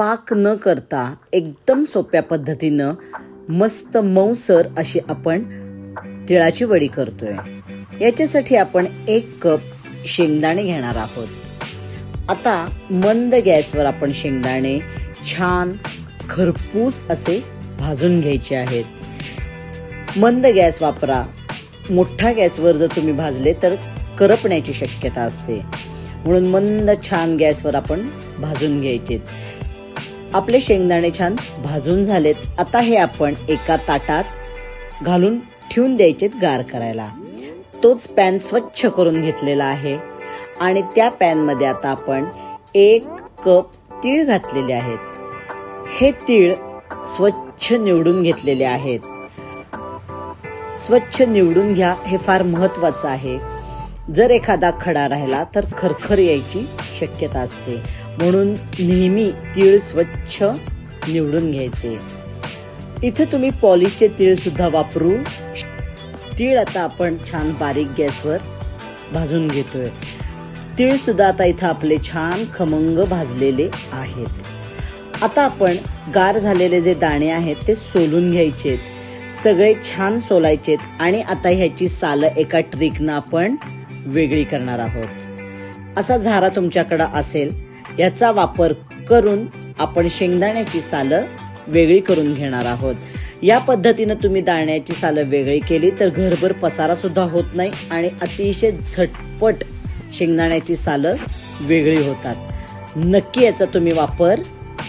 पाक न करता एकदम सोप्या पद्धतीनं मस्त मऊसर अशी आपण तिळाची वडी करतोय. याच्यासाठी आपण एक कप शेंगदाणे घेणार आहोत. आता मंद गॅसवर आपण शेंगदाणे छान खरपूस असे भाजून घ्यायचे आहेत. मंद गॅस वापरा. मोठ्या गॅसवर जर तुम्ही भाजले तर करपण्याची शक्यता असते. म्हणून मंद छान गॅसवर आपण भाजून घ्यायचे आपले शेंगदाणे छान भाजून झालेत. आता हे आपण एका ताटात घालून ठेवून द्यायचेत गार करायला. तोच पॅन स्वच्छ करून घेतलेला आहे. आणि त्या पॅनमध्ये आता आपण एक कप तीळ घातलेले आहेत. हे तीळ स्वच्छ निवडून घेतलेले आहेत. स्वच्छ निवडून घ्या हे फार महत्वाचं आहे. जर एखादा खडा राहिला तर खरखर यायची शक्यता असते. म्हणून नेहमी तीळ स्वच्छ निवडून घ्यायचे. इथे तुम्ही पॉलिशचे तीळ सुद्धा वापरू तीळ आता आपण छान बारीक गॅसवर भाजून घेतोय. तीळ सुद्धा आता इथं आपले छान खमंग भाजलेले आहेत. आता आपण गार झालेले जे दाणे आहेत ते सोलून घ्यायचे. सगळे छान सोलायचेत आणि आता ह्याची सालं एका ट्रिकनं आपण वेगळी करणार आहोत. असा झारा तुमच्याकडं असेल याचा वापर करून आपण शेंगदाण्याची सालं वेगळी करून घेणार आहोत. या पद्धतीनं तुम्ही दाण्याची सालं वेगळी केली तर घरभर पसारा सुद्धा होत नाही आणि अतिशय झटपट शेंगदाण्याची सालं वेगळी होतात. नक्की याचा तुम्ही वापर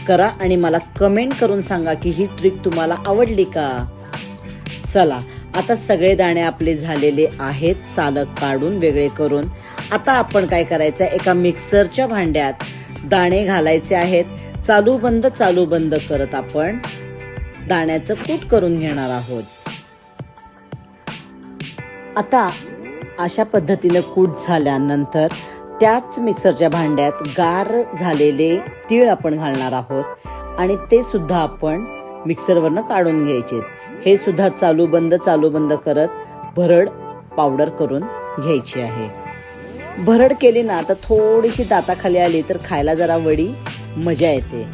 करा आणि मला कमेंट करून सांगा की ही ट्रिक तुम्हाला आवडली का? चला आता सगळे दाणे आपले झालेले आहेत सालं काढून वेगळे करून. आता आपण काय करायचं एका मिक्सरच्या भांड्यात दाणे घालायचे आहेत. चालू बंद चालू बंद करत आपण दाण्याचं कूट करून घेणार आहोत. आता अशा पद्धतीनं कूट झाल्यानंतर त्याच मिक्सरच्या भांड्यात गार झालेले तीळ आपण घालणार आहोत आणि ते सुद्धा आपण मिक्सरवरनं काढून घ्यायचे हे सुद्धा चालू बंद चालू बंद करत भरड पावडर करून घ्यायची आहे. भरड केली ना तर थोडीशी दाताखाली आली तर खायला जरा वडी मजा येते.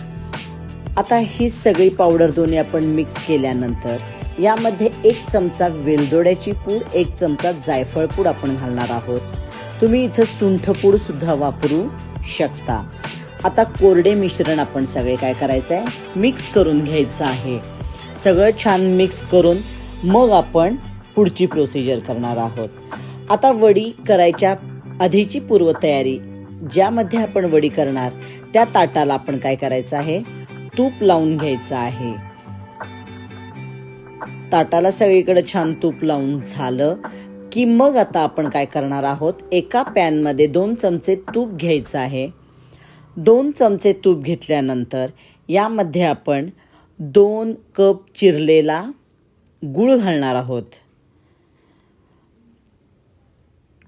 आता ही सगळी पावडर दोन्ही आपण मिक्स केल्यानंतर यामध्ये एक चमचा वेलदोड्याची पूड एक चमचा जायफळ पूड आपण घालणार आहोत. तुम्ही इथं सुंठ पूड सुद्धा वापरू शकता. आता कोरडे मिश्रण आपण सगळे काय करायचं आहे मिक्स करून घ्यायचं आहे. सगळं छान मिक्स करून मग आपण पुढची प्रोसिजर करणार आहोत. आता वडी करायच्या आधीची पूर्वतयारी ज्यामध्ये आपण वडी करणार त्या ताटाला आपण काय करायचं आहे? तूप लावून घ्यायचं आहे. ताटाला सगळीकडे छान तूप लावून झालं की मग आता आपण काय करणार आहोत? एका पॅनमध्ये दोन चमचे तूप घ्यायचं आहे. दोन चमचे तूप घेतल्यानंतर यामध्ये आपण दोन कप चिरलेला गूळ घालणार आहोत.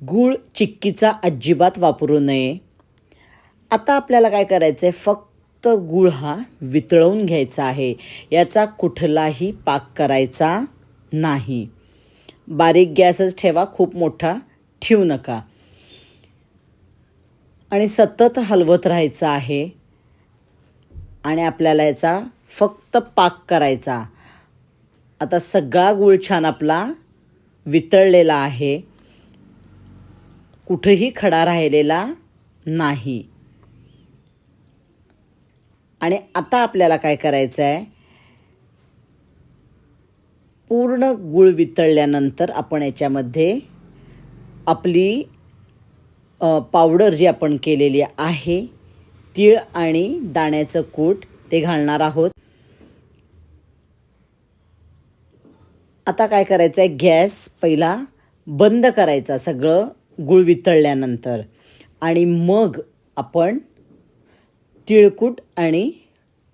गूळ चिक्कीचा अजिबात वापरू नये. आता आपल्याला काय करायचं आहे फक्त गूळ हा वितळवून घ्यायचा आहे. याचा कुठलाही पाक करायचा नाही. बारीक गॅसच ठेवा खूप मोठा ठेवू नका. आणि सतत हलवत राहायचं आहे. आणि आपल्याला याचा फक्त पाक करायचा. आता सगळा गूळ छान आपला वितळलेला आहे. कुठंही खडा राहिलेला नाही. आणि आता आपल्याला काय करायचं आहे पूर्ण गुळ वितळल्यानंतर आपण याच्यामध्ये आपली पावडर जी आपण केलेली आहे तीळ आणि दाण्याचं कूट ते घालणार आहोत. आता काय करायचं आहे गॅस पहिला बंद करायचा सगळं. गुळ वितळल्यानंतर आणि मग आपण तिळकूट आणि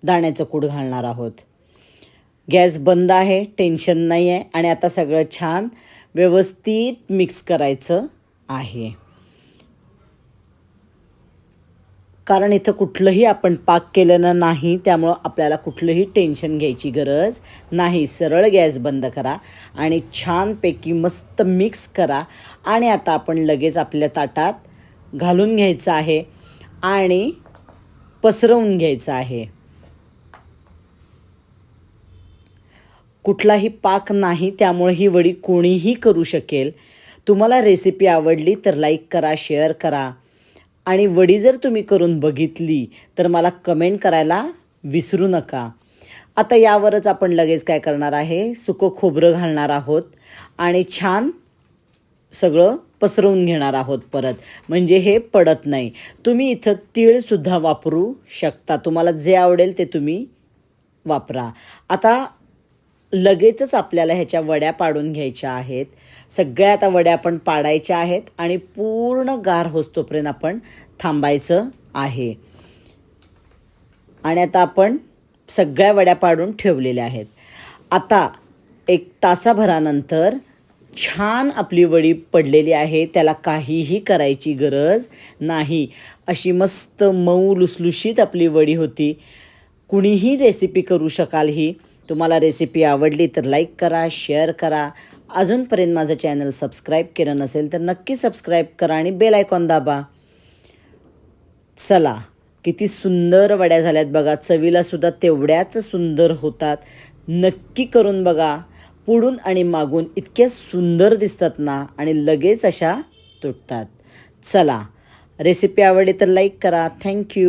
दाण्याचं कूट घालणार आहोत. गॅस बंद आहे टेन्शन नाही आहे आणि आता सगळं छान व्यवस्थित मिक्स करायचं आहे. कारण इथं कुठलंही आपण पाक केलेलं नाही त्यामुळं आपल्याला कुठलंही टेन्शन घ्यायची गरज नाही. सरळ गॅस बंद करा आणि छानपैकी मस्त मिक्स करा. आणि आता आपण लगेच आपल्या ताटात घालून घ्यायचं आहे आणि पसरवून घ्यायचं आहे. कुठलाही पाक नाही त्यामुळे ही वडी कोणीही करू शकेल. तुम्हाला रेसिपी आवडली तर लाईक करा शेअर करा. आणि वडी जर तुम्ही करून बघितली तर मला कमेंट करायला विसरू नका. आता यावरच आपण लगेच काय करणार आहे? सुकं खोबरं घालणार आहोत आणि छान सगळं पसरवून घेणार आहोत परत. म्हणजे हे पडत नाही. तुम्ही इथं तीळसुद्धा वापरू शकता. तुम्हाला जे आवडेल ते तुम्ही वापरा. आता लगेचच आपल्याला ह्याच्या वड्या पाडून घ्यायच्या आहेत. सगळ्या आता वड्या आपण पाडायच्या आहेत आणि पूर्ण गार होस्तोपर्यंत आपण थांबायचं आहे. आणि आता आपण सगळ्या वड्या पाडून ठेवलेल्या आहेत. आता एक तासाभरानंतर छान आपली वडी पडलेली आहे. त्याला काहीही करायची गरज नाही. अशी मस्त मऊ लुसलुशीत आपली वडी होती. कुणीही रेसिपी करू शकाल ही. तुम्हाला रेसिपी आवडली तर लाईक करा शेअर करा. अजूनपर्यंत माझं चॅनल सबस्क्राईब केलं नसेल तर नक्की सबस्क्राईब करा आणि बेल आयकॉन दाबा. चला किती सुंदर वड्या झाल्यात बघा. चवीला सुद्धा तेवढ्याच सुंदर होतात. नक्की करून बघा. पुढून आणि मागून इतक्या सुंदर दिसतात ना आणि लगेच अशा तुटतात. चला रेसिपी आवडली तर लाईक करा. थँक्यू